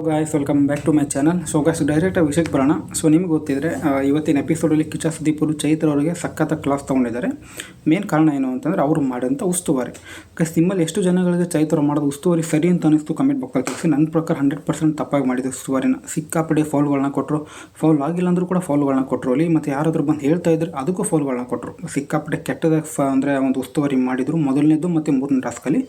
Hello guys welcome back to my channel so guys ಡೈರೆಕ್ಟಾಗಿ ವಿಷಯಕ್ಕೆ ಬರೋಣ. ಸೊ ನಿಮ್ಗೆ ಗೊತ್ತಿದ್ರೆ ಇವತ್ತಿನ ಎಪಿಸೋಡಲ್ಲಿ ಕಿಚ್ಚ ಸುದೀಪರು ಚೈತ್ರ ಅವರಿಗೆ ಸಖತ್ತ ಕ್ಲಾಸ್ ತೊಗೊಂಡಿದ್ದಾರೆ. ಮೇನ್ ಕಾರಣ ಏನು ಅಂತಂದರೆ, ಅವರು ಮಾಡಿದಂಥ ಉಸ್ತುವಾರಿ. ಗಾಯ್ಸ್ ನಿಮ್ಮಲ್ಲಿ ಎಷ್ಟು ಜನಗಳಿಗೆ ಚೈತ್ರ ಮಾಡೋದು ಉಸ್ತುವಾರಿ ಸರಿ ಅಂತ ಅನಿಸ್ತು ಕಮೆಂಟ್ ಬಾಕ್ಸಲ್ಲಿ ತಿಳಿಸಿ. ನನ್ನ ಪ್ರಕಾರ ಹಂಡ್ರೆಡ್ ಪರ್ಸೆಂಟ್ ತಪ್ಪಾಗಿ ಮಾಡಿದೆ ಉಸ್ತುವಾರಿನ. ಸಿಕ್ಕಾಪಡೆ ಫೌಲ್ಗಳನ್ನ ಕೊಟ್ಟರು ಫೌಲ್ ಆಗಿಲ್ಲ ಅಂದರೂ ಕೂಡ ಫೌಲ್ಗಳನ್ನ ಕೊಟ್ಟರು ಅಲ್ಲಿ. ಮತ್ತು ಯಾರಾದರೂ ಬಂದು ಹೇಳ್ತಾ ಇದ್ರೆ ಅದಕ್ಕೂ ಫೌಲ್ಗಳನ್ನ ಕೊಟ್ಟರು ಸಿಕ್ಕಾಪಡೆ ಕೆಟ್ಟದ ಅಂದರೆ ಒಂದು ಉಸ್ತುವಾರಿ ಮಾಡಿದರು. ಮೊದಲನೇದು ಮತ್ತು ಮೂರನೇ ಟಾಸ್ಕಲ್ಲಿ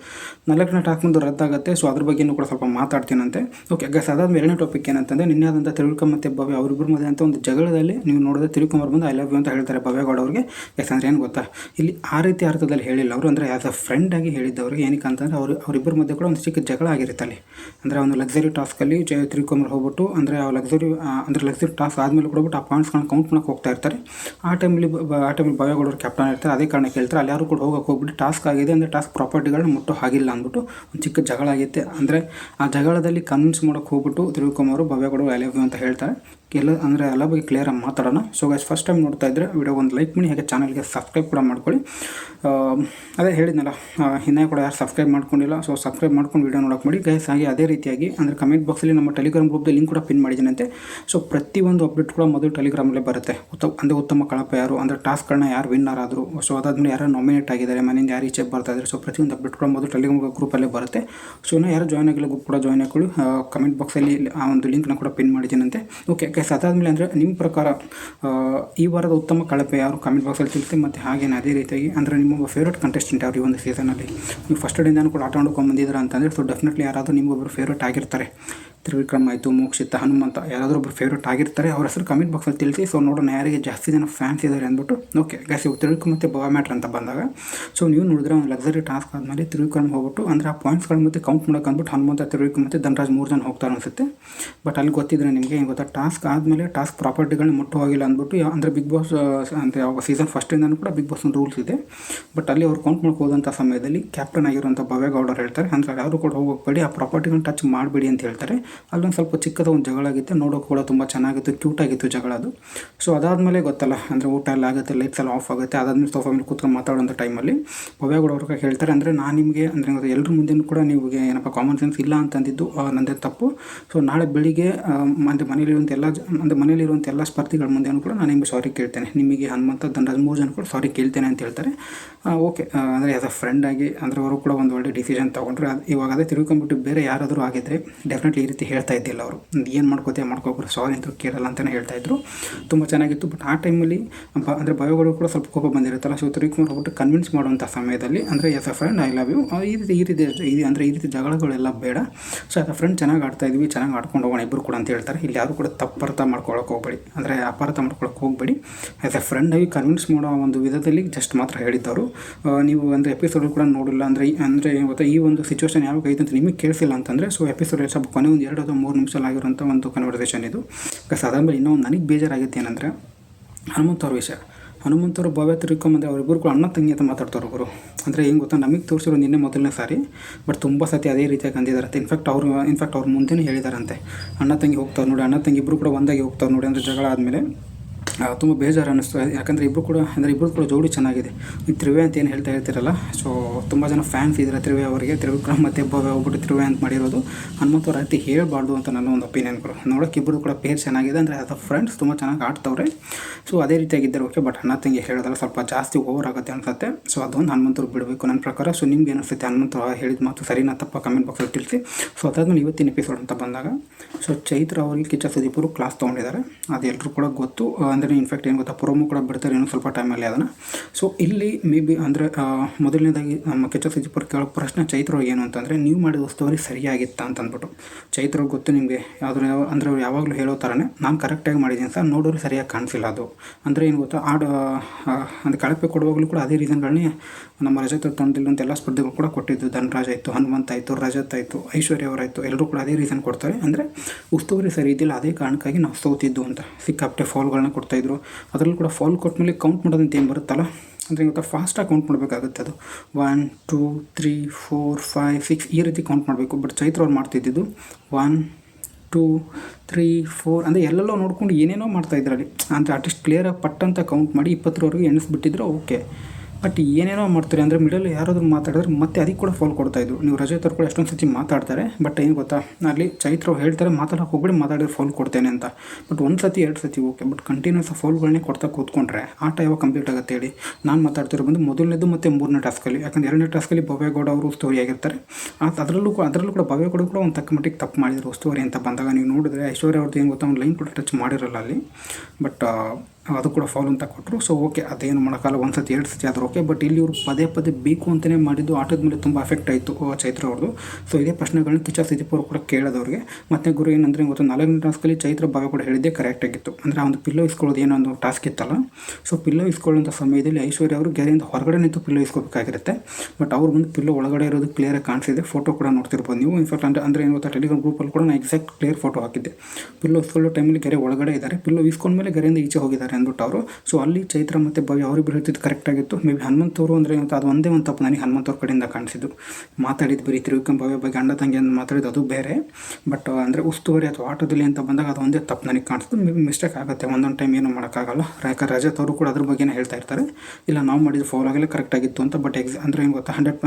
ನಾಲ್ಕನೇ ಟಾಸ್ಕ್ ಮುಂದೆ ರದ್ದಾಗುತ್ತೆ. ಸೊ ಅದ್ರ ಬಗ್ಗೆನೂ ಕೂಡ ಸ್ವಲ್ಪ ಮಾತಾಡ್ತೀನಂತೆ. ಓಕೆ ಗಸ್ ಅದಾದ ಎರಡನೇ ಟಾಪಿಕ್ ಏನಂತಂದ್ರೆ, ನಿನ್ನೆ ಆದಂತ ತಿರುಳ್ಕ ಮತ್ತೆ ಭವ್ಯ ಅವರಿಬ್ಬರ ಮಧ್ಯೆ ಅಂತ ಒಂದು ಜಗಳದಲ್ಲಿ ನೀವು ನೋಡಿದ್ರೆ ತಿರುಕುಮಾರ್ ಬಂದು ಐ ಲವ್ ಯು ಅಂತ ಹೇಳ್ತಾರೆ ಭವ್ಯಗೌಡ ಅವ್ರಿಗೆ. ಯಾಕಂದ್ರೆ ಏನು ಗೊತ್ತಾ? ಇಲ್ಲಿ ಆ ರೀತಿ ಅರ್ಥದಲ್ಲಿ ಹೇಳಿಲ್ಲ ಅವರು. ಅಂದರೆ ಆ್ಯಸ್ ಅ ಫ್ರೆಂಡ್ ಆಗಿ ಹೇಳಿದ್ದವ್ರಿಗೆ ಏನಕ್ಕೆ ಅಂತಂದರೆ, ಅವರು ಅವರಿಬ್ಬರ ಮಧ್ಯೆ ಕೂಡ ಒಂದು ಚಿಕ್ಕ ಜಗಳ ಆಗಿರುತ್ತೆ ಅಲ್ಲಿ. ಅಂದರೆ ಒಂದು ಲಕ್ಸರಿ ಟಾಸ್ಕಲ್ಲಿ ಜಯ ತಿರುಕುಮಾರ್ ಹೋಗ್ಬಿಟ್ಟು, ಅಂದರೆ ಆ ಲಕ್ಸರಿ ಅಂದರೆ ಲಕ್ಸರಿ ಟಾಸ್ಕ್ ಆದಮೇಲೆ ಕೊಡ್ಬಿಟ್ಟು ಆ ಪಾಯಿಂಟ್ಸ್ಗಳನ್ನ ಕೌಂಟ್ ಮಾಡಕ್ಕೆ ಹೋಗ್ತಾ ಇರ್ತಾರೆ. ಆ ಟೈಮಲ್ಲಿ ಆ ಟೈಮಲ್ಲಿ ಭವ್ಯಗೌಡರು ಕ್ಯಾಪ್ಟನ್ ಇರ್ತಾರೆ ಅದೇ ಕಾರಣ ಕೇಳ್ತಾರೆ ಅಲ್ಲಿ ಯಾರು ಕೂಡ ಹೋಗಕ್ಕೆ ಹೋಗ್ಬಿಟ್ಟು ಟಾಸ್ಕ್ ಆಗಿದೆ ಅಂದರೆ ಟಾಸ್ಕ್ ಪ್ರಾಪರ್ಟಿಗಳನ್ನ ಮುಟ್ಟೋ ಹಾಗಿಲ್ಲ ಅಂದ್ಬಿಟ್ಟು ಒಂದು ಚಿಕ್ಕ ಜಗಳ ಆಗೈತೆ ಅಂದರೆ ಆ ಜಗಳದಲ್ಲಿ ಕನ್ವಿನ್ಸ್ ಮಾಡೋಕ್ಕೆ ಹೋಗ್ಬಿಟ್ಟು ತಿಳ್ಕೊಂಬರು ಭವ್ಯ ಐ ಲವ್ ಯು ಅಂತ ಹೇಳ್ತಾರೆ. ಎಲ್ಲ ಅಂದರೆ ಎಲ್ಲ ಬಗ್ಗೆ ಕ್ಲಿಯರಾಗಿ ಮಾತಾಡೋಣ. ಸೊ ಗೈಸ್ ಫಸ್ಟ್ ಟೈಮ್ ನೋಡ್ತಾ ಇದ್ದರೆ ವಿಡಿಯೋ ಒಂದು ಲೈಕ್ ಮಾಡಿ, ಹಾಗೆ ಚಾನಲ್ಗೆ ಸಬ್ಸ್ಕ್ರೈಬ್ ಕೂಡ ಮಾಡ್ಕೊಳ್ಳಿ. ಅದೇ ಹೇಳಿದ್ನಲ್ಲ ಹಿನ್ನೆ ಕೂಡ ಯಾರು ಸಬ್ಸ್ಕ್ರೈಬ್ ಮಾಡ್ಕೊಂಡಿಲ್ಲ ಸೊ ಸಬ್ಸ್ಕ್ರೈಬ್ ಮಾಡ್ಕೊಂಡು ವಿಡಿಯೋ ನೋಡೋಕೆ ಮಾಡಿ. ಗೈಸ್ ಹಾಗೆ ಅದೇ ರೀತಿಯಾಗಿ, ಅಂದರೆ ಕಮೆಂಟ್ ಬಾಕ್ಸಲ್ಲಿ ನಮ್ಮ ಟೆಲಿಗ್ರಾಮ್ ಗ್ರೂಪ್ದಲ್ಲಿ ಲಿಂಕ್ ಕೂಡ ಪಿನ್ ಮಾಡಿದ್ದೀನಂತೆ. ಸೊ ಪ್ರತಿಯೊಂದು ಅಪ್ಡೇಟ್ ಕೂಡ ಮೊದಲು ಟೆಲಿಗ್ರಾಮಲ್ಲೇ ಬರುತ್ತೆ. ಉತ್ತಮ, ಅಂದರೆ ಉತ್ತಮ ಕಳಪ ಯಾರು, ಅಂದರೆ ಟಾಸ್ಕ್ಗಳನ್ನ ಯಾರು ವಿನ್ನರ್ ಆದರು. ಸೊ ಅದಾದ್ಮೇಲೆ ಯಾರು ನಾಮಿನೇಟ್ ಆಗಿದ್ದಾರೆ, ಮನೆಯಿಂದ ಯಾರು ಈಚೆ ಬರ್ತಾ ಇದ್ದಾರೆ. ಸೊ ಪ್ರತಿಯೊಂದು ಅಪ್ಡೇಟ್ ಕೂಡ ಮೊದಲು ಟೆಲಿಗ್ರಾಮ್ ಗ್ರೂಪಲ್ಲೇ ಬರುತ್ತೆ. ಸೊ ಇನ್ನೂ ಯಾರು ಜಾಯ್ನ್ ಆಗಿಲ್ಲ ಗ್ರೂಪ್ ಕೂಡ ಜಾಯ್ನ್ ಹಾಕೊಳ್ಳಿ ಕಮೆಂಟ್ ಬಾಕ್ಸಲ್ಲಿ ಆ ಒಂದು ಲಿಂಕ್ನ ಕೂಡ ಪಿನ್ ಮಾಡಿದ್ದೀನಂತೆ. ಓಕೆ ಗೈಸ್ ಅದಾದಮೇಲೆ ಅಂದರೆ ನಿಮ್ಮ ಪ್ರಕಾರ ಈ ವಾರದ ಉತ್ತಮ ಕಳಪೆ ಯಾರು ಕಮೆಂಟ್ ಬಾಕ್ಸಲ್ಲಿ ತಿಳಿಸಿ, ಮತ್ತು ಹಾಗೇನು ಅದೇ ರೀತಿಯಾಗಿ ಅಂದರೆ ನಿಮ್ಮ ಫೇವ್ರೇಟ್ ಕಂಟೆಸ್ಟೆಂಟ್ ಯಾರು ಈ ಒಂದು ಸೀಸನಲ್ಲಿ ನೀವು ಫಸ್ಟ್ ಡೇಯಿಂದನೂ ಕೂಡ ಆಟ ಆಡ್ಕೊಂಡು ಬಂದಿದ್ದೀರಾ ಅಂತಂದರೆ ಸೊ ಡೆಫಿನೆಟ್ಲಿ ಯಾರಾದರೂ ನಿಮಗೊಬ್ಬರು ಫೇವ್ರೇಟ್ ಆಗಿರ್ತಾರೆ. ತ್ರಿವಿಕ್ರಮ್ ಆಯಿತು, ಮೋಕ್ಷಿತ ಹನುಮಂತ ಯಾರಾದರೂ ಒಬ್ಬರು ಫೇವ್ರೇಟ್ ಆಗಿರ್ತಾರೆ, ಅವ್ರ ಹೆಸರು ಕಮೆಂಟ್ ಬಾಕ್ಸಲ್ಲಿ ತಿಳಿಸಿ. ಸೊ ನೋಡೋಣ ಯಾರಿಗೆ ಜಾಸ್ತಿ ಜನ ಫ್ಯಾನ್ಸ್ ಇದ್ದಾರೆ ಅಂದ್ಬಿಟ್ಟು. ಓಕೆ ಗ್ಯಾಸ್ ಇವು ತ್ರಿವಿಕ್ರಮ್ ಮತ್ತು ಮ್ಯಾಟ್ರ್ ಅಂತ ಬಂದಾಗ. ಸೊ ನೀವು ನೋಡಿದ್ರೆ ಒಂದು ಲಕ್ಸರಿ ಟಾಸ್ಕ್ ಆದಮೇಲೆ ತ್ರಿವಿಕ್ರಮ್ ಹೋಗ್ಬಿಟ್ಟು, ಅಂದರೆ ಆ ಪಾಯಿಂಟ್ಸ್ಗಳು ಮತ್ತೆ ಕೌಂಟ್ ಮಾಡೋಕೆ ಅಂದ್ಬಿಟ್ಟು ಹನುಮಂತ, ತ್ರಿವಿಕ್ರಮ್ ಮತ್ತು ಧನರಾಜ್ ಮೂರು ಜನ ಹೋಗ್ತಾರೆ ಅನಿಸುತ್ತೆ. ಬಟ್ ಅಲ್ಲಿ ಗೊತ್ತಿದ್ರೆ ನಿಮಗೆ ಏನು ಗೊತ್ತಾ ಟಾಸ್ಕ್ ಆದಮೇಲೆ ಟಾಸ್ಕ್ ಪ್ರಾಪರ್ಟಿಗಳನ್ನ ಮುಟ್ಟುವಾಗಿಲ್ಲ ಅಂದ್ಬಿಟ್ಟು ಅಂದರೆ ಬಿಗ್ ಬಾಸ್ ಅಂತ ಯಾವ ಸೀಸನ್ ಫಸ್ಟಿಂದನೂ ಕೂಡ ಬಿಗ್ ಬಾಸ್ ರೂಲ್ಸ್ ಇದೆ. ಬಟ್ ಅಲ್ಲಿ ಅವ್ರು ಕೌಂಟ್ ಮಾಡ್ಕೊ ಹೋದಂಥ ಸಮಯದಲ್ಲಿ ಕ್ಯಾಪ್ಟನ್ ಆಗಿರುವಂಥ ಭವ್ಯಗೌಡರು ಹೇಳ್ತಾರೆ. ಅಂದರೆ ಯಾರು ಕೂಡ ಹೋಗಬೇಡಿ, ಆ ಪ್ರಾಪರ್ಟಿಗಳನ್ನ ಟಚ್ ಮಾಡಬೇಡಿ ಅಂತ ಹೇಳ್ತಾರೆ. ಅಲ್ಲೊಂದು ಸ್ವಲ್ಪ ಚಿಕ್ಕದ ಒಂದು ಜಗಳ ಆಗಿತ್ತು. ನೋಡೋಕೆ ಕೂಡ ತುಂಬ ಚೆನ್ನಾಗಿತ್ತು. ಕ್ಯೂಟಾಗಿತ್ತು ಜಗಳ ಅದು. ಸೊ ಅದಾದಮೇಲೆ ಗೊತ್ತಲ್ಲ ಅಂದರೆ ಊಟ ಎಲ್ಲ ಆಗುತ್ತೆ ಲೈಟ್ಸ್ ಎಲ್ಲ ಆಫ್ ಆಗುತ್ತೆ. ಅದಾದಮೇಲೆ ಸೋಫಾ ಮೇಲೆ ಕೂತ್ಕೊಂಡು ಮಾತಾಡೋಂಥ ಟೈಮಲ್ಲಿ ಭವ್ಯಗೌಡ ಅವ್ರಿಗೆ ಹೇಳ್ತಾರೆ ಅಂದರೆ ನಾನು ನಿಮಗೆ ಅಂದರೆ ಎಲ್ಲರ ಮುಂದೆನೂ ಕೂಡ ನಿಮಗೆ ಏನಪ್ಪ ಕಾಮನ್ ಸೆನ್ಸ್ ಇಲ್ಲ ಅಂತಂದಿದ್ದು ಆ, ನಂದೇ ತಪ್ಪು. ಸೊ ನಾಳೆ ಬೆಳಿಗ್ಗೆ ಅಂದರೆ ಮನೇಲಿರುವಂಥ ಎಲ್ಲ ಅಂದರೆ ಮನೇಲಿರುವಂಥ ಎಲ್ಲ ಸ್ಪರ್ಧಿಗಳ ಮುಂದೆನೂ ಕೂಡ ನಾನು ನಿಮಗೆ ಸಾರಿ ಕೇಳ್ತೇನೆ. ನಿಮಗೆ ಹನುಮಂತ ಧನರಾಜ್ ಮೂರು ಜನ ಕೂಡ ಸಾರಿ ಕೇಳ್ತೇನೆ ಅಂತ ಹೇಳ್ತಾರೆ. ಓಕೆ ಅಂದರೆ ಆ್ಯಸ್ ಫ್ರೆಂಡ್ ಆಗಿ ಅಂದರೆ ಅವರು ಕೂಡ ಒಂದು ಒಳ್ಳೆ ಡಿಸಿಷನ್ ತೊಗೊಂಡ್ರೆ. ಇವಾಗ ಅದೇ ತಿಳ್ಕೊಂಬಿಟ್ಟು ಬೇರೆ ಯಾರಾದರೂ ಆಗಿದ್ರೆ ಡೆಫಿನೆಟ್ಲಿ ಈ ರೀತಿ ಹೇಳ್ತಾ ಇದ್ದಿಲ್ಲ ಅವರು. ಏನು ಮಾಡ್ಕೋತೀಯ ಮಾಡ್ಕೋಬ್ರು ಸಾರಿ ಅಂತ ಕೇಳಲ್ಲ ಅಂತಲೇ ಹೇಳ್ತಾ ಇದ್ರು. ತುಂಬ ಚೆನ್ನಾಗಿತ್ತು ಬಟ್ ಆ ಟೈಮಲ್ಲಿ ಅಂದರೆ ಬಯೋಗಳು ಕೂಡ ಸ್ವಲ್ಪ ಕೋಪ ಬಂದಿರುತ್ತಲ್ಲ ಸೊ ತಿರುಗುಮಾರ್ ಹೋಗ್ಬಿಟ್ಟು ಕನ್ವಿನ್ಸ್ ಮಾಡುವಂಥ ಸಮಯದಲ್ಲಿ, ಅಂದರೆ as a friend I love you ಈ ರೀತಿ ಈ ರೀತಿ ಇದು ಅಂದರೆ ಈ ರೀತಿ ಜಗಳಗಳೆಲ್ಲ ಬೇಡ. ಸೊ ಅದ ಫ್ರೆಂಡ್ ಚೆನ್ನಾಗಿ ಆಡ್ತಾ ಇದ್ವಿ, ಚೆನ್ನಾಗಿ ಆಡ್ಕೊಂಡು ಹೋಗೋಣ ಇಬ್ಬರು ಕೂಡ ಅಂತ ಹೇಳ್ತಾರೆ. ಇಲ್ಲಿ ಯಾರು ಕೂಡ ತಪ್ಪರ್ಥ ಮಾಡ್ಕೊಳಕ್ಕೆ ಹೋಗಬೇಡಿ. ಅಂದರೆ ಅಪಾರ್ಥ ಮಾಡ್ಕೊಳಕ್ಕೆ ಹೋಗಬೇಡಿ. ಆ್ಯಸ್ ಎ ಫ್ರೆಂಡ್ ಆಗಿ ಕನ್ವಿನ್ಸ್ ಮಾಡೋ ಒಂದು ವಿಧದಲ್ಲಿ ಜಸ್ಟ್ ಮಾತ್ರ ಹೇಳಿದ್ದವರು. ನೀವು ಅಂದರೆ ಎಪಿಸೋಡ್ ಕೂಡ ನೋಡಿಲ್ಲ, ಅಂದರೆ ಅಂದರೆ ಗೊತ್ತಾ ಈ ಒಂದು ಸಿಚುವೇಶನ್ ಯಾವಾಗ ಐತೆ ಅಂತ ನಿಮಗೆ ಕೇಳಿಸಿಲ್ಲ ಅಂತಂದರೆ ಸೊ ಎಪಿಸೋಡ್ ಸ್ವಲ್ಪ ಕೊನೆ ಒಂದು ಎರಡು ಅಥವಾ ಮೂರು ನಿಮಿಷ ಆಗಿರುವಂಥ ಒಂದು ಕನ್ವರ್ಸೇಷನ್ ಇದು. ಅದಾದಮೇಲೆ ಇನ್ನೂ ಒಂದು ನನಗೆ ಬೇಜಾರಾಗುತ್ತೆ ಏನಂದರೆ ಹನುಮಂತವ್ರ ವಿಷಯ. ಹನುಮಂತರು ಭವ್ಯ ತಿರುಕೊಂಬಂದ್ರೆ ಅವರಿಬ್ಬರು ಕೂಡ ಅಣ್ಣ ತಂಗಿ ಅಂತ ಮಾತಾಡ್ತಾರೆ ಒಬ್ಬರು ಅಂದರೆ ಹೆಂಗೆ ಗೊತ್ತಾ, ನಮಗೆ ತೋರಿಸಿರೋ ನಿನ್ನೆ ಮೊದಲನೇ ಸಾರಿ ಬಟ್ ತುಂಬ ಸತಿ ಅದೇ ರೀತಿಯಾಗಿ ಅಂದಿದ್ದಾರಂತೆ ಇನ್ಫ್ಯಾಕ್ಟ್ ಅವರು ಇನ್ಫ್ಯಾಕ್ಟ್ ಅವ್ರ ಮುಂದೆನೇ ಹೇಳಿದಾರಂತೆ. ಅಣ್ಣ ತಂಗಿ ಹೋಗ್ತಾರೆ ನೋಡಿ, ಅಣ್ಣ ತಂಗಿ ಇಬ್ಬರು ಕೂಡ ಒಂದಾಗಿ ಹೋಗ್ತಾರೆ ನೋಡಿ, ಅಂದರೆ ಜಗಳ ಆದಮೇಲೆ ತುಂಬ ಬೇಜಾರು ಅನ್ನಿಸ್ತು ಯಾಕಂದರೆ ಇಬ್ಬರು ಕೂಡ, ಅಂದರೆ ಇಬ್ಬರು ಕೂಡ ಜೋಡಿ ಚೆನ್ನಾಗಿದೆ. ತ್ರಿವೆ ಅಂತ ಏನು ಹೇಳ್ತಾ ಹೇಳ್ತಿರಲ್ಲ ಸೊ ತುಂಬ ಜನ ಫ್ಯಾನ್ಸ್ ಇದ್ದಾರೆ ತ್ರಿವೆ ಅವರಿಗೆ ತ್ರಿವಿಕ್ರಮ್ ಮತ್ತು ಭವ್ಯ ಹೋಗ್ಬಿಟ್ಟು ತ್ರಿವೆ ಅಂತ ಮಾಡಿರೋದು. ಹನುಮಂತವ್ರ ರೀತಿ ಹೇಳಬಾರ್ದು ಅಂತ ನನ್ನ ಒಂದು ಒಪಿನಿಯನ್ ಕೂಡ ನೋಡೋಕೆ ಇಬ್ಬರು ಕೂಡ ಪೇರ್ ಚೆನ್ನಾಗಿದೆ, ಅಂದರೆ ಅದ ಫ್ರೆಂಡ್ಸ್ ತುಂಬ ಚೆನ್ನಾಗಿ ಆಡ್ತವ್ರೆ. ಸೊ ಅದೇ ರೀತಿಯಾಗಿದ್ದರು ಓಕೆ ಬಟ್ ಅಣ್ಣ ತಂಗಿ ಹೇಳೋದಲ್ಲ ಸ್ವಲ್ಪ ಜಾಸ್ತಿ ಓವರ್ ಆಗುತ್ತೆ ಅನ್ಸುತ್ತೆ. ಸೊ ಅದೊಂದು ಹನುಮಂತರು ಬಿಡಬೇಕು ನನ್ನ ಪ್ರಕಾರ. ಸೊ ನಿಮ್ಗೆ ಏನಿಸುತ್ತೆ ಹನುಮಂತ ಹೇಳಿದ ಮಾತು ಸರಿನಾ ತಪ್ಪ ಕಮೆಂಟ್ ಬಾಕ್ಸಲ್ಲಿ ತಿಳಿಸಿ. ಸೊ ಅದಾದ್ಮೇಲೆ ಇವತ್ತಿನ ಎಪಿಸೋಡ್ ಅಂತ ಬಂದಾಗ ಸೊ ಚೈತ್ರ ಅವರಿಗೆ ಕಿಚ್ಚ ಸುದೀಪರು ಕ್ಲಾಸ್ ತೊಗೊಂಡಿದ್ದಾರೆ. ಅದು ಎಲ್ಲರೂ ಕೂಡ ಗೊತ್ತು. ಅಂದರೆ ಇನ್ಫ್ಯಾಕ್ಟ್ ಏನು ಗೊತ್ತಾ, ಪ್ರೊಮೋ ಕೂಡ ಬಿಡ್ತಾರೆ ಏನು ಸ್ವಲ್ಪ ಟೈಮಲ್ಲಿ ಅದನ್ನು. ಸೊ ಇಲ್ಲಿ ಮೇ ಬಿ ಅಂದರೆ ಮೊದಲನೇದಾಗಿ ನಮ್ಮ ಕೆಚ್ಚ ಸಚಿವರು ಕೇಳೋ ಪ್ರಶ್ನೆ ಚೈತ್ರ ಏನು ಅಂತಂದರೆ, ನೀವು ಮಾಡಿದ ಉಸ್ತುವಾರಿ ಸರಿಯಾಗಿತ್ತಾ? ಅಂತ ಅಂದ್ಬಿಟ್ಟು ಚೈತ್ರ ಗೊತ್ತು ನಿಮಗೆ. ಯಾವ್ದು ಯಾವ ಅಂದರೆ ಅವ್ರು ಯಾವಾಗಲೂ ಹೇಳೋ ಥರನೇ ನಾನು ಕರೆಕ್ಟಾಗಿ ಮಾಡಿದ್ದೀನಿ ಸರ್, ನೋಡೋರು ಸರಿಯಾಗಿ ಕಾಣಿಸಿಲ್ಲ ಅದು. ಅಂದರೆ ಏನು ಗೊತ್ತಾ, ಆಡ ಅಂದರೆ ಕಳಪೆ ಕೊಡುವಾಗಲೂ ಕೂಡ ಅದೇ ರೀಸನ್ಗಳನ್ನೇ ನಮ್ಮ ರಜತ್ ಅಂತ ಎಲ್ಲ ಸ್ಪರ್ಧೆಗಳು ಕೂಡ ಕೊಟ್ಟಿದ್ದು. ಧನರಾಜ್ ಆಯಿತು, ಹನುಮಂತ ಆಯಿತು, ರಜತ್ ಆಯಿತು, ಐಶ್ವರ್ಯ ಅವರಾಯಿತು ಎಲ್ಲರೂ ಕೂಡ ಅದೇ ರೀಸನ್ ಕೊಡ್ತಾರೆ. ಅಂದರೆ, ಉಸ್ತುವಾರಿ ಸರಿ ಇದ್ದಿಲ್ಲ, ಅದೇ ಕಾರಣಕ್ಕಾಗಿ ನಾವು ಸೋತಿದ್ದು ಅಂತ. ಸಿಕ್ಕಾಪಟ್ಟೆ ಫಾಲ್ಗಳನ್ನ ಕೊಡ್ತಾಯಿದ್ರು ಅದರಲ್ಲೂ ಕೂಡ ಫಾಲ್ ಕೊಟ್ಮೇಲೆ ಕೌಂಟ್ ಮಾಡೋದಂತ ಏನು ಬರುತ್ತಲ್ಲ? ಅಂದರೆ ಇವತ್ತು ಫಾಸ್ಟಾಗಿ ಕೌಂಟ್ ಮಾಡಬೇಕಾಗುತ್ತೆ ಅದು. One two three four five six ಈ ರೀತಿ ಕೌಂಟ್ ಮಾಡಬೇಕು. ಬಟ್ ಚೈತ್ರ ಅವ್ರು ಮಾಡ್ತಿದ್ದಿದ್ದು ಒನ್ ಟೂ ತ್ರೀ ಫೋರ್ ಅಂದರೆ ಎಲ್ಲೆಲ್ಲೋ ನೋಡ್ಕೊಂಡು ಏನೇನೋ ಮಾಡ್ತಾ ಇದ್ರಲ್ಲಿ. ಅಂದರೆ ಅಟ್ಲೀಸ್ಟ್ ಕ್ಲಿಯರಾಗಿ ಪಟ್ಟಂತ ಕೌಂಟ್ ಮಾಡಿ ಇಪ್ಪತ್ತರವರೆಗೂ ಎಣಿಸ್ಬಿಟ್ಟಿದ್ರೆ ಓಕೆ ಬಟ್ ಏನೇನೋ ಮಾಡ್ತಾರೆ ಅಂದರೆ ಮಿಡಲ್ ಯಾರಾದರೂ ಮಾತಾಡಿದ್ರೆ ಮತ್ತೆ ಅದಕ್ಕೆ ಕೂಡ ಫಾಲ್ ಕೊಡ್ತಾಯಿದ್ರು ನೀವು ರಜೆ ಕೂಡ ಎಷ್ಟೊಂದು ಸತಿ ಮಾತಾಡ್ತಾರೆ, ಬಟ್ ಏನು ಗೊತ್ತಾ? ಅಲ್ಲಿ ಚೈತ್ರ ಹೇಳ್ತಾರೆ, ಮಾತಾಡೋಕೆ ಹೋಗ್ಬಿಡಿ, ಮಾತಾಡಿದ್ರೆ ಫಾಲ್ ಕೊಡ್ತೇನೆ ಅಂತ. ಬಟ್ ಒಂದು ಸತಿ, ಎರಡು ಸತಿ ಓಕೆ ಬಟ್ ಕಂಟಿನ್ಯೂಸ್ ಫಾಲ್ಗಳನ್ನೇ ಕೊಡ್ತಾ ಕೂತ್ಕೊಂಡ್ರೆ ಆಟ ಯಾವಾಗ ಕಂಪ್ಲೀಟ್ ಆಗುತ್ತೆ ಹೇಳಿ. ನಾನು ಮಾತಾಡ್ತಿರೋ ಬಂದು ಮೊದಲನೇದು ಮತ್ತು ಮೂರನೇ ಟಾಸ್ಕಲ್ಲಿ ಯಾಕಂದ್ರೆ ಎರಡನೇ ಟಾಸ್ಕಲ್ಲಿ ಭವ್ಯಗೌಡ ಅವರು ಸ್ಟೋರಿ ಆಗಿರ್ತಾರೆ. ಅದರಲ್ಲೂ ಕೂಡ ಅದರಲ್ಲೂ ಕೂಡ ಭವ್ಯಗೌಡ ಕೂಡ ಒಂದು ತಕ್ಕ ಮಟ್ಟಿಗೆ ತಪ್ಪು ಮಾಡಿದ್ರು ಸ್ಟೋರಿ ಅಂತ ಬಂದಾಗ. ನೀವು ನೋಡಿದ್ರೆ ಐಶ್ವರ್ಯ ಅವ್ರದ್ದು ಏನು ಗೊತ್ತಾ, ಒಂದು ಲೈನ್ ಕೂಡ ಟಚ್ ಮಾಡಿರಲ್ಲ ಅಲ್ಲಿ. ಬಟ್ ಅದು ಕೂಡ ಫಾಲ್ ಅಂತ ಕೊಟ್ಟರು ಸೊ ಓಕೆ ಅದೇನು ಮಾಡೋಕ್ಕಲ್ಲ ಒಂದು ಸತಿ ಎರಡು ಸತಿ ಆದರೂ ಓಕೆ ಬಟ್ ಇಲ್ಲಿ ಇವರು ಪದೇ ಪದೇ ಬೇಕು ಅಂತಲೇ ಮಾಡಿದ್ದು, ಆಟದ ಮೇಲೆ ತುಂಬ ಎಫೆಕ್ಟ್ ಆಯಿತು ಚೈತ್ರ ಅವ್ರದ್ದು. ಸೊ ಇದೇ ಪ್ರಶ್ನೆಗಳನ್ನ ಕಿಚ್ಚ ಸುದೀಪ್ ಕೂಡ ಕೇಳೋದವ್ರಿಗೆ. ಮತ್ತು ಗುರು ಏನಂದರೆ, ಇವತ್ತು ನಾಲ್ಕನೇ ಟಾಸ್ಕಲ್ಲಿ ಚೈತ್ರ ಭಾಗ ಕೂಡ ಹೇಳಿದ್ದೆ ಕರೆಕ್ಟ್ ಆಗಿತ್ತು. ಅಂದರೆ ಆ ಒಂದು ಪಿಲ್ಲೋ ಇಸ್ಕೊಳ್ಳೋದು ಏನೋ ಒಂದು ಟಾಸ್ಕ್ ಇತ್ತಲ್ಲ. ಸೊ ಪಿಲ್ಲೋ ಇಸ್ಕೊಳ್ಳೋಂಥ ಸಮಯದಲ್ಲಿ ಐಶ್ವರ್ಯ ಅವರು ಗೆರೆಯಿಂದ ಹೊರಗಡೆ ನಿಂತು ಪಿಲ್ಲೋ ಇಸ್ಕೋಬೇಕಾಗಿರುತ್ತೆ. ಬಟ್ ಅವ್ರು ಬಂದು ಪಿಲ್ಲೋ ಒಳಗಡೆ ಇರೋದು ಕ್ಲಿಯರಾಗಿ ಕಾಣಿಸಿದೆ. ಫೋಟೋ ಕೂಡ ನೋಡ್ತಿರ್ಬೋದು ನೀವು. ಇನ್ಫ್ಯಾಕ್ಟ್ ಅಂದರೆ ಅಂದರೆ ಏನು ಗೊತ್ತಾ ಟೆಲಿಗ್ರಾಮ್ ಗ್ರೂಪಲ್ಲಿ ಕೂಡ ನಾನು ಎಕ್ಸಾಕ್ಟ್ ಕ್ಲಿಯರ್ ಫೋಟೋ ಹಾಕಿದ್ದೆ. ಪಿಲ್ಲೋ ಇಸ್ಕೊಳ್ಳೋ ಟೈಮಲ್ಲಿ ಗೆರೆ ಒಳಗಡೆ ಇದ್ದಾರೆ. ಪಿಲ್ಲೋ ಇಸ್ಕೊಂಡ್ಮೇಲೆ ಗೆರೆಯಿಂದ ಈಚೆ ಹೋಗಿದ್ದಾರೆ. ಅಂದ್ಬಿಟ್ಟು ಅವರು. ಸೊ ಅಲ್ಲಿ ಚೈತ್ರ ಮತ್ತು ಭವ್ಯ ಅವರಿಬ್ಬರು ಹೇಳ್ತಿದ್ದು ಕರೆಕ್ಟ್ ಆಗಿತ್ತು. ಮೇ ಬಿ ಹನುಮಂತವರು ಅಂದರೆ ಅಂತ ಅದು ಒಂದೇ ಒಂದು ತಪ್ಪು. ನನಗೆ ಹನುಮಂತವ್ರ ಕಡೆಯಿಂದ ಕಾಣಿಸಿದ್ದು. ಮಾತಾಡಿದ್ದು ಬರೀ ತಿರುವಿಕಂ ಭವ್ಯ ಬಗ್ಗೆ ಅಣ್ಣ ತಂಗಿ ಅಂತ ಮಾತಾಡಿದ್ದು ಅದು ಬೇರೆ. ಬಟ್ ಅಂದರೆ ಉಸ್ತುವಾರಿ ಅಥವಾ ಆಟೋದಲ್ಲಿ ಅಂತ ಬಂದಾಗ ಅದು ಒಂದೇ ತಪ್ಪು ನನಗೆ ಕಾಣಿಸ್ತು ಮೇ ಬಿ ಮಿಸ್ಟೇಕ್ ಆಗುತ್ತೆ. ಒಂದೊಂದು ಟೈಮ್ ಏನೂ ಮಾಡೋಕ್ಕಾಗಲ್ಲ. ಯಾಕಂದ್ರೆ ರಜತ್ ಅವರು ಕೂಡ ಅದ್ರ ಬಗ್ಗೆನೇ ಹೇಳ್ತಾ ಇರ್ತಾರೆ. ಇಲ್ಲ, ನಾವು ಮಾಡಿದ ಫೌಲ್ ಆಗಿಲ್ಲ ಕರೆಕ್ಟ್ ಆಗಿತ್ತು ಅಂತ. ಬಟ್ ಎಕ್ಸ್ ಅಂದರೆ ಏನು ಗೊತ್ತಾ? ಹಂಡ್ರೆಡ್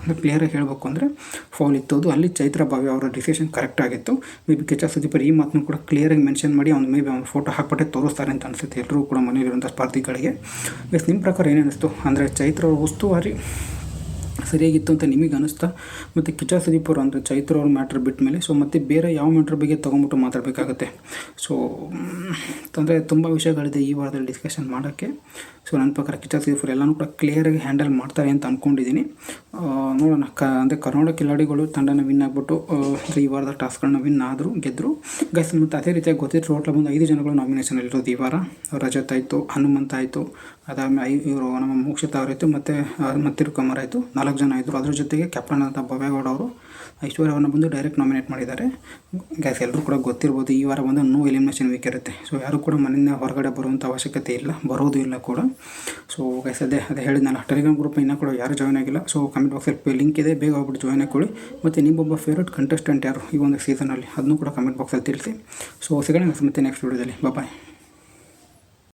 ಅಂದರೆ ಕ್ಲಿಯರಾಗಿ ಹೇಳಬೇಕು ಅಂದರೆ ಫೌಲ್ ಇತ್ತು ಅದು. ಅಲ್ಲಿ ಚೈತ್ರ ಭವ್ಯ ಅವರ ಡಿಸಿಷನ್ ಕರೆಕ್ಟ್ ಆಗಿತ್ತು. ಮೇ ಬಿ ಕಿಚ್ಚ ಸುದೀಪರ್ ಈ ಮಾತನ್ನು ಕೂಡ ಕ್ಲಿಯರಾಗಿ ಮೆನ್ಷನ್ ಮಾಡಿ, ಅವ್ನು ಮೇ ಬಿ ಅವ್ನು ಫೋಟೋ ಹಾಕ್ಬಿಟ್ಟೆ ತೋರಿಸ್ತಾರೆ ಅಂತ ಅನಿಸುತ್ತೆ. ಎಲ್ಲರೂ ಕೂಡ ಮನೆಯಲ್ಲಿರುವಂಥ ಸ್ಪರ್ಧಿಗಳಿಗೆ. ನೆಕ್ಸ್ಟ್ ನಿಮ್ಮ ಪ್ರಕಾರ ಏನೇನಿಸ್ತು ಅಂದರೆ ಚೈತ್ರ ಉಸ್ತುವಾರಿ ಸರಿಯಾಗಿತ್ತು ಅಂತ ನಿಮಗೆ ಅನಿಸ್ತಾ? ಮತ್ತು ಕಿಚ್ಚ ಸುದೀಪ್ ಅವರು ಅಂದರೆ ಚೈತ್ರ ಅವ್ರ ಮ್ಯಾಟ್ರ್ ಬಿಟ್ಟ ಮೇಲೆ ಸೊ ಮತ್ತು ಬೇರೆ ಯಾವ ಮ್ಯಾಟ್ರ್ ಬಗ್ಗೆ ತೊಗೊಂಬಿಟ್ಟು ಮಾತಾಡಬೇಕಾಗತ್ತೆ? ಸೊ ಅಂದರೆ ತುಂಬ ವಿಷಯಗಳಿದೆ ಈ ವಾರದಲ್ಲಿ ಡಿಸ್ಕಷನ್ ಮಾಡೋಕ್ಕೆ. ಸೊ ನನ್ನ ಪ್ರಕಾರ ಕಿಚ್ಚ ಸುದೀಪ್ ಎಲ್ಲನೂ ಕೂಡ ಕ್ಲಿಯರಾಗಿ ಹ್ಯಾಂಡಲ್ ಮಾಡ್ತಾರೆ ಅಂತ ಅಂದ್ಕೊಂಡಿದ್ದೀನಿ ನೋಡೋಣ. ಕ, ಅಂದರೆ ಕರ್ನಾಟಕ ಕಿಲಾಡಿಗಳು ತಂಡನ ವಿನ್ ಆಗಿಬಿಟ್ಟು ಅಂದರೆ ಈ ವಾರದ ಟಾಸ್ಕ್ಗಳನ್ನ ವಿನ್ ಆದರು ಗೆದ್ದರು ಗೈಸ್ ಮತ್ತು ಅದೇ ರೀತಿಯಾಗಿ ಗೊತ್ತಿರೋ ಟೋಟಲ್ ಬಂದು ಐದು ಜನಗಳು ನಾಮಿನೇಷನಲ್ಲಿರೋದು ಈ ವಾರ. ರಜತ್ ಆಯಿತು, ಹನುಮಂತ ಆಯಿತು, ಅದಾದಮೇಲೆ ಐ, ಇವರು ನಮ್ಮ ಮೋಕ್ಷಿತ ಅವರಾಯಿತು ಮತ್ತು ಮತ್ತಿರು ಕಮರ್ ಆಯಿತು. ನಾಲ್ಕು ಜನ ಆಯಿತು ಅದ್ರ ಜೊತೆಗೆ ಕ್ಯಾಪ್ಟನ್ ಅಂತ ಭವೇಗೌಡ ಅವರು ಐಶ್ವರ್ಯ ಅವ್ರನ್ನ ಬಂದು ಡೈರೆಕ್ಟ್ ನಾಮಿನೇಟ್ ಮಾಡಿದ್ದಾರೆ. ಗ್ಯಾಸ್ ಎಲ್ಲರೂ ಕೂಡ ಗೊತ್ತಿರ್ಬೋದು ಈ ವಾರ ಬಂದು ನೋ ಎಲಿಮಿನೇಷನ್ ವೀಕ್ ಇರುತ್ತೆ. ಸೊ ಯಾರು ಕೂಡ ಮನೆಯಿಂದ ಹೊರಗಡೆ ಬರುವಂಥ ಅವಶ್ಯಕತೆ ಇಲ್ಲ, ಬರೋದು ಇಲ್ಲ ಕೂಡ. ಸೊ ಗೈಸ್ ಅದೇ ಅದೇ ಹೇಳಿದ್ನಲ್ಲ ಟೆಲಿಗ್ರಾಮ್ ಗ್ರೂಪ್ ಇನ್ನೂ ಕೂಡ ಯಾರು ಜಾಯ್ನ್ ಆಗಿಲ್ಲ. ಸೊ ಕಮೆಂಟ್ ಬಾಕ್ಸಲ್ಲಿ ಲಿಂಕ್ ಇದೆ, ಬೇಗ ಹೋಗ್ಬಿಟ್ಟು ಜಾಯ್ನ್ ಹಾಕೊಳ್ಳಿ ಮತ್ತು ನಿಮ್ಮೊಬ್ಬ ಫೇವ್ರೇಟ್ ಕಂಟೆಸ್ಟೆಂಟ್ ಯಾರು ಈ ಒಂದು ಸೀಸನಲ್ಲಿ ಅದನ್ನು ಕೂಡ ಕಮೆಂಟ್ ಬಾಕ್ಸಲ್ಲಿ ತಿಳಿಸಿ. ಸೊ ಸಿಗೋಣ, ಮತ್ತೆ ನೆಕ್ಸ್ಟ್ ವೀಡಿಯೋದಲ್ಲಿ ಬಾಯ್